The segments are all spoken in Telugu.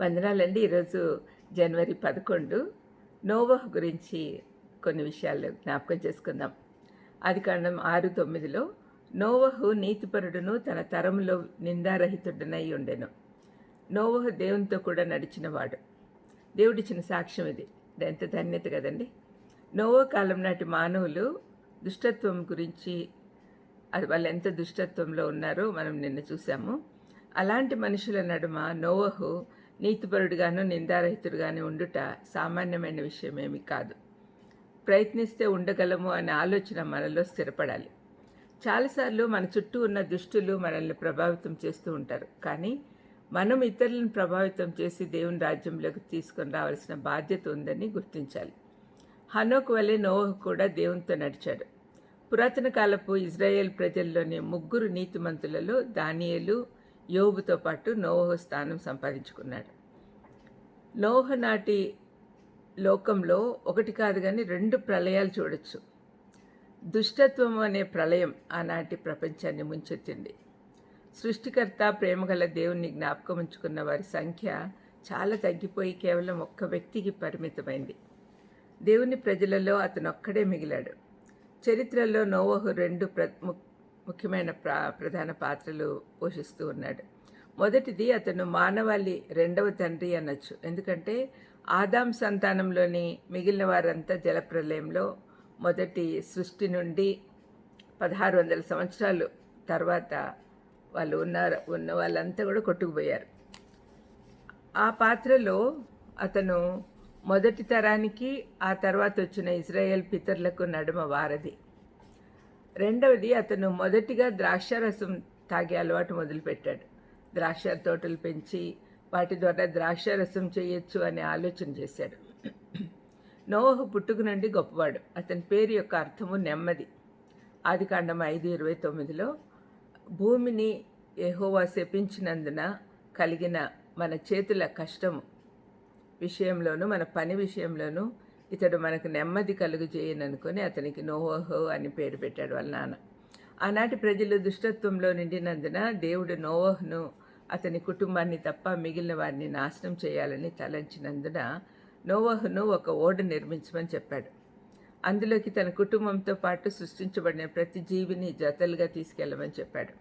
వందనాలండి. ఈరోజు జనవరి పదకొండు. నోవహ్ గురించి కొన్ని విషయాలు జ్ఞాపకం చేసుకుందాం. అది కారణం ఆరు తొమ్మిదిలో నోవహు నీతిపరుడును తన తరములో నిందారహితుడనై ఉండెను. నోవహు దేవునితో కూడా నడిచినవాడు. దేవుడిచ్చిన సాక్ష్యం ఇది. ఎంత ధన్యత కదండి. నోవో కాలం నాటి మానవులు దుష్టత్వం గురించి అది వాళ్ళు ఎంత దుష్టత్వంలో ఉన్నారో మనం నిన్న చూసాము. అలాంటి మనుషుల నడుమ నోవహు నీతిపరుడుగాను నిందారహితుడుగాను ఉండుట సామాన్యమైన విషయమేమి కాదు. ప్రయత్నిస్తే ఉండగలము అనే ఆలోచన మనలో స్థిరపడాలి. చాలాసార్లు మన చుట్టూ ఉన్న దుష్టులు మనల్ని ప్రభావితం చేస్తూ ఉంటారు. కానీ మనం ఇతరులను ప్రభావితం చేసి దేవుని రాజ్యంలోకి తీసుకొని రావాల్సిన బాధ్యత ఉందని గుర్తించాలి. హనోక్ వలె నోహ్ కూడా దేవునితో నడిచాడు. పురాతన కాలపు ఇజ్రాయెల్ ప్రజల్లోని ముగ్గురు నీతిమంతులలో దానియలు యోబుతో పాటు నోహ స్థానం సంపాదించుకున్నాడు. నోహ నాటి లోకంలో ఒకటి కాదు కానీ రెండు ప్రళయాలు చూడొచ్చు. దుష్టత్వం అనే ప్రళయం ఆనాటి ప్రపంచాన్ని ముంచెత్తింది. సృష్టికర్త ప్రేమగల దేవుణ్ణి జ్ఞాపకం ఉంచుకున్న వారి సంఖ్య చాలా తగ్గిపోయి కేవలం ఒక్క వ్యక్తికి పరిమితమైంది. దేవుని ప్రజలలో అతను ఒక్కడే మిగిలాడు. చరిత్రలో నోవహు రెండు ప్ర ముఖ్యమైన ప్రా ప్రధాన పాత్రలు పోషిస్తూ ఉన్నాడు. మొదటిది అతను మానవాళి రెండవ తండ్రి అనొచ్చు. ఎందుకంటే ఆదాం సంతానంలోని మిగిలిన వారంతా జలప్రలయంలో మొదటి సృష్టి నుండి పదహారు వందల సంవత్సరాలు తర్వాత వాళ్ళు ఉన్నారు ఉన్న వాళ్ళంతా కూడా కొట్టుకుపోయారు. ఆ పాత్రలో అతను మొదటి తరానికి ఆ తర్వాత వచ్చిన ఇజ్రాయెల్ పితరులకు నడుమ వారధి. రెండవది అతను మొదటిగా ద్రాక్షారసం తాగే అలవాటు మొదలుపెట్టాడు. ద్రాక్ష తోటలు పెంచి వాటి ద్వారా ద్రాక్షారసం చేయొచ్చు అనే ఆలోచన చేశాడు. నోహు పుట్టుక నుండి గొప్పవాడు. అతని పేరు యొక్క అర్థము నెమ్మది. ఆదికాండం ఐదు ఇరవై తొమ్మిదిలో భూమిని ఎహోవా శపించినందున కలిగిన మన చేతుల కష్టము విషయంలోనూ మన పని విషయంలోనూ ఇతడు మనకు నెమ్మది కలుగు చేయననుకొని అతనికి నోవహో అని పేరు పెట్టాడు వాళ్ళ నాన్న. ఆనాటి ప్రజలు దుష్టత్వంలో నిండినందున దేవుడు నోవహ్ను అతని కుటుంబాన్ని తప్ప మిగిలిన వారిని నాశనం చేయాలని తలంచినందున నోవహును ఒక ఓడ నిర్మించమని చెప్పాడు. అందులోకి తన కుటుంబంతో పాటు సృష్టించబడిన ప్రతి జీవిని జతలుగా తీసుకెళ్ళమని చెప్పాడు.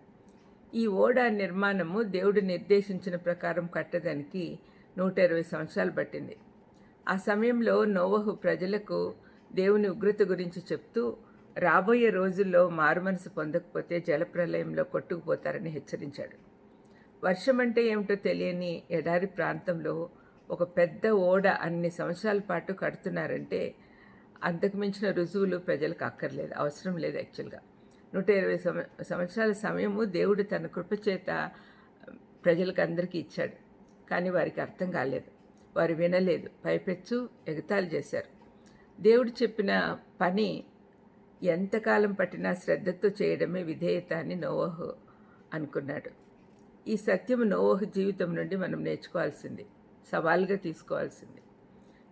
ఈ ఓడ నిర్మాణము దేవుడు నిర్దేశించిన ప్రకారం కట్టడానికి నూట ఇరవై సంవత్సరాలు పట్టింది. ఆ సమయంలో నోవహు ప్రజలకు దేవుని ఉగ్రత గురించి చెప్తూ రాబోయే రోజుల్లో మారుమనసు పొందకపోతే జలప్రలయంలో కొట్టుకుపోతారని హెచ్చరించాడు. వర్షం అంటే ఏమిటో తెలియని ఎడారి ప్రాంతంలో ఒక పెద్ద ఓడ అన్ని సంవత్సరాల పాటు కడుతున్నారంటే అంతకు మించిన రుజువులు ప్రజలకు అక్కర్లేదు అవసరం లేదు యాక్చువల్గా. నూట ఇరవై సంవత్సరాల సమయము దేవుడు తన కృపచేత ప్రజలకు అందరికీ ఇచ్చాడు కానీ వారికి అర్థం కాలేదు. వారు వినలేదు. పైపెచ్చు ఎగతాళి చేశారు. దేవుడు చెప్పిన పని ఎంతకాలం పట్టినా శ్రద్ధతో చేయడమే విధేయత అని నోవహు అనుకున్నాడు. ఈ సత్యము నోవహు జీవితం నుండి మనం నేర్చుకోవాల్సింది సవాల్గా తీసుకోవాల్సింది.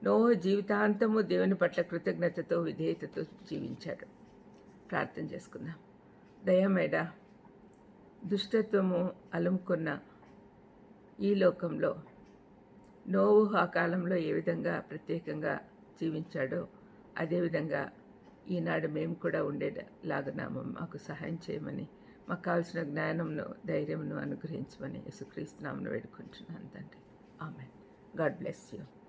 నోవహు జీవితాంతము దేవుని పట్ల కృతజ్ఞతతో విధేయతతో జీవించాడు. ప్రార్థన చేసుకుందాం. దయమేడా దుష్టత్వము అలుముకున్న ఈ లోకంలో నోవు ఆ కాలంలో ఏ విధంగా ప్రత్యేకంగా జీవించాడో అదేవిధంగా ఈనాడు మేము కూడా ఉండేలాగా మాకు సహాయం చేయమని మాకు కావాల్సిన జ్ఞానంను ధైర్యంను అనుగ్రహించమని యేసుక్రీస్తునామను వేడుకుంటున్నాను తండ్రి. ఆమె గాడ్ బ్లెస్ యూ.